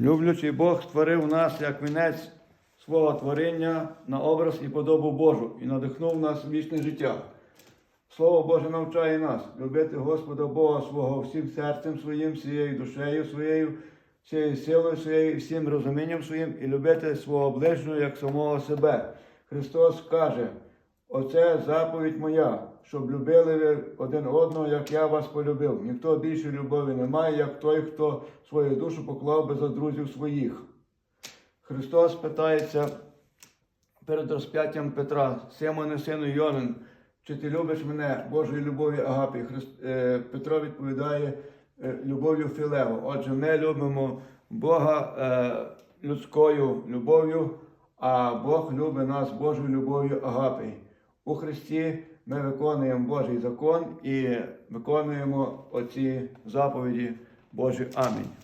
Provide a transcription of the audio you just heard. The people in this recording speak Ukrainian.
Люблячий Бог створив нас як вінець свого творіння на образ і подобу Божу і надихнув нас в вічне життя. Слово Боже навчає нас любити Господа Бога свого всім серцем своїм, всією душею своєю, всією силою своєю, всім розумінням своїм і любити свого ближнього як самого себе. Христос каже, оце заповідь моя, щоб любили ви один одного, як я вас полюбив. Ніхто більше любові не має, як той, хто свою душу поклав би за друзів своїх. Христос питається перед розп'яттям Петра, Симоне, сину Йонин, чи ти любиш мене Божою любов'ю Агапі? Христ... е, Петро відповідає е, любов'ю Філео. Отже, ми любимо Бога е, людською любов'ю, а Бог любить нас Божою любов'ю Агапі. У Христі ми виконуємо Божий закон і виконуємо оці заповіді Божі. Амінь.